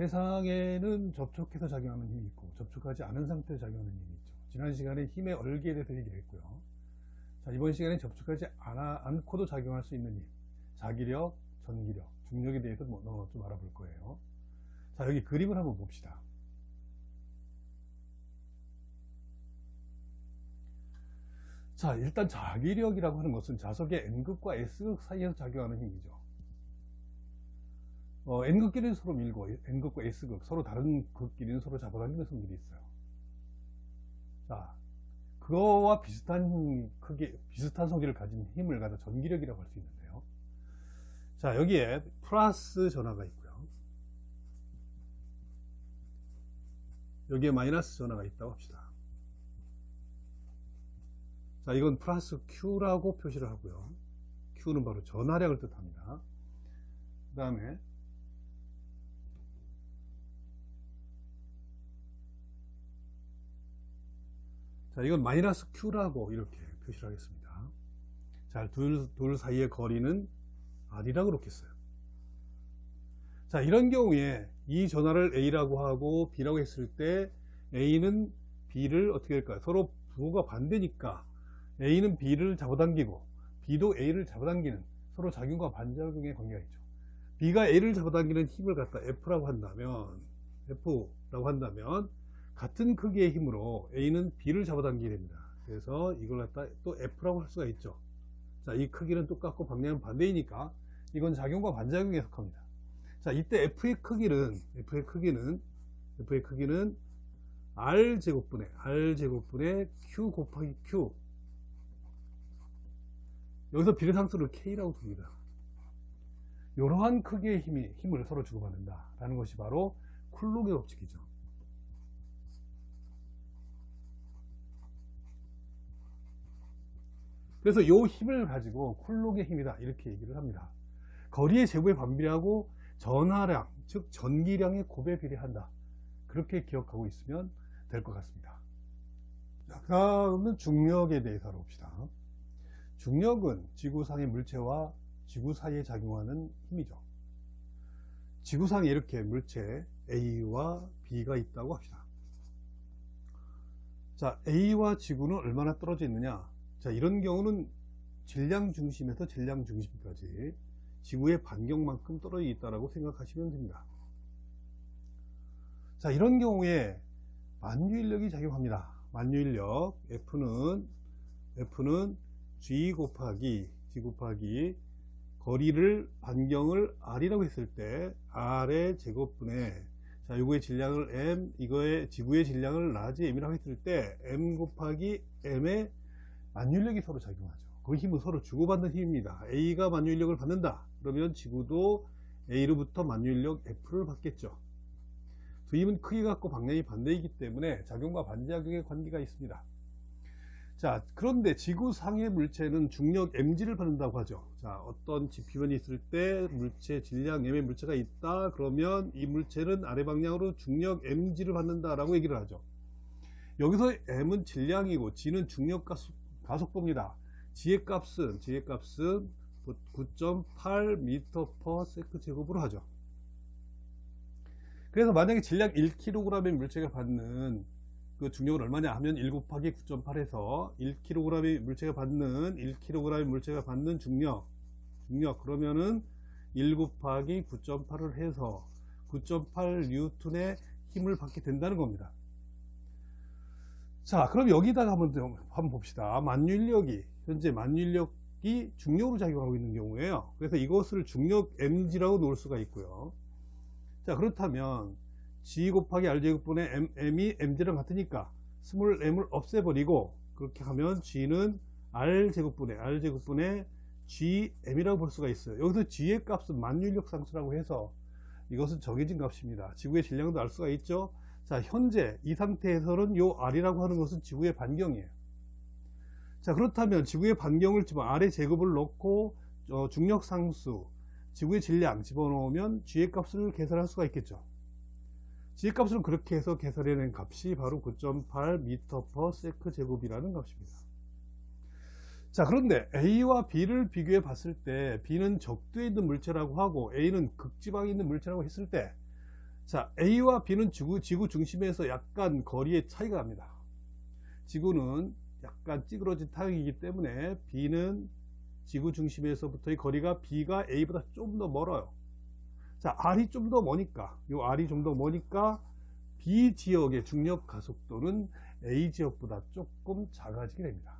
세상에는 접촉해서 작용하는 힘이 있고 접촉하지 않은 상태에서 작용하는 힘이 있죠. 지난 시간에 힘의 얼기에 대해서 얘기했고요. 자, 이번 시간에 접촉하지 않아, 않고도 작용할 수 있는 힘, 자기력, 전기력, 중력에 대해서 뭐, 어, 좀 알아볼 거예요. 자, 여기 그림을 한번 봅시다. 자, 일단 자기력이라고 하는 것은 자석의 N극과 S극 사이에서 작용하는 힘이죠. 어, N극끼리는 서로 밀고 N극과 S극 서로 다른 극끼리는 서로 잡아당기는 성질이 있어요. 자, 그거와 비슷한 크기, 비슷한 성질을 가진 힘을 갖다 전기력이라고 할 수 있는데요. 자, 여기에 플러스 전화가 있고요. 여기에 마이너스 전화가 있다고 합시다. 자, 이건 플러스 Q라고 표시를 하고요. Q는 바로 전하량을 뜻합니다. 그 다음에 자, 이건 마이너스 Q라고 이렇게 표시를 하겠습니다. 자, 둘, 둘 사이의 거리는 R이라고 그렇겠어요. 자, 이런 경우에 이 전화를 A라고 하고 B라고 했을 때 A는 B를 어떻게 할까요? 서로 부호가 반대니까 A는 B를 잡아당기고 B도 A를 잡아당기는 서로 작용과 반작용의 관계가 있죠. B가 A를 잡아당기는 힘을 갖다 F라고 한다면 F라고 한다면 같은 크기의 힘으로 A는 B를 잡아당기게 됩니다. 그래서 이걸 갖다 또 F라고 할 수가 있죠. 자, 이 크기는 똑같고 방향은 반대이니까 이건 작용과 반작용에 속합니다. 자, 이때 F의 크기는 F의 크기는 F의 크기는 R 제곱분의 R 제곱분의 Q 곱하기 Q 여기서 비례상수를 K라고 둡니다. 이러한 크기의 힘이, 힘을 서로 주고받는다. 라는 것이 바로 쿨록의 법칙이죠. 그래서 이 힘을 가지고 쿨록의 힘이다. 이렇게 얘기를 합니다. 거리의 제곱에 반비례하고 전하량, 즉 전기량의 곱에 비례한다. 그렇게 기억하고 있으면 될 것 같습니다. 자, 다음은 중력에 대해서 알아봅시다. 중력은 지구상의 물체와 지구 사이에 작용하는 힘이죠. 지구상에 이렇게 물체 A와 B가 있다고 합시다. 자, A와 지구는 얼마나 떨어져 있느냐? 자, 이런 경우는 질량 중심에서 질량 중심까지 지구의 반경만큼 떨어져 있다고 생각하시면 됩니다. 자, 이런 경우에 만유인력이 작용합니다. 만유인력 F는 F는 G 곱하기 G 곱하기 거리를 반경을 R이라고 했을 때 R의 제곱분의 자 요거의 질량을 M 이거의 지구의 질량을 라지 M이라고 했을 때 M 곱하기 M의 만유인력이 서로 작용하죠. 그 힘은 서로 주고받는 힘입니다. A가 만유인력을 받는다. 그러면 지구도 A로부터 만유인력 F를 받겠죠. 두 힘은 크기 갖고 방향이 반대이기 때문에 작용과 반작용의 관계가 있습니다. 자, 그런데 지구상의 물체는 중력 mg를 받는다고 하죠. 자, 어떤 지표면이 있을 때 물체 질량 m의 물체가 있다. 그러면 이 물체는 아래 방향으로 중력 mg를 받는다라고 얘기를 하죠. 여기서 m은 질량이고 g는 중력 가속, 가속도입니다. g의 값은 g의 값은 9.8 m/s 제곱으로 하죠. 그래서 만약에 질량 1kg의 물체가 받는 그 중력은 얼마냐 하면 1 곱하기 9.8에서 1kg의 물체가 받는 1kg의 물체가 받는 중력 중력 그러면은 1 곱하기 9.8을 해서 9.8 뉴턴의 힘을 받게 된다는 겁니다. 자, 그럼 여기다가 한번 한번 봅시다. 만유인력이 현재 만유인력이 중력으로 작용하고 있는 경우에요. 그래서 이것을 중력 mg라고 놓을 수가 있고요. 자, 그렇다면 G 곱하기 R 제곱분의 M, M이 Mg랑 같으니까 스몰 M을 없애버리고 그렇게 하면 G는 R 제곱분의 R 제곱분의 GM이라고 볼 수가 있어요. 여기서 G의 값은 만유인력 상수라고 해서 이것은 정해진 값입니다. 지구의 질량도 알 수가 있죠. 자, 현재 이 상태에서는 요 R이라고 하는 것은 지구의 반경이에요. 자, 그렇다면 지구의 반경을 집어 R의 제곱을 넣고 어, 중력 상수, 지구의 질량 집어넣으면 G의 값을 계산할 수가 있겠죠. G의 값을 그렇게 해서 계산해낸 값이 바로 9.8 m/s 제곱이라는 값입니다. 자 그런데 A와 B를 비교해 봤을 때 B는 적도에 있는 물체라고 하고 A는 극지방에 있는 물체라고 했을 때 자, A와 B는 지구, 지구 중심에서 약간 거리의 차이가 납니다. 지구는 약간 찌그러진 타격이기 때문에 B는 지구 중심에서부터의 거리가 B가 A보다 좀 더 멀어요. 자, R이 좀 더 머니까, 요 R이 좀 더 머니까 B 지역의 중력 가속도는 A 지역보다 조금 작아지게 됩니다.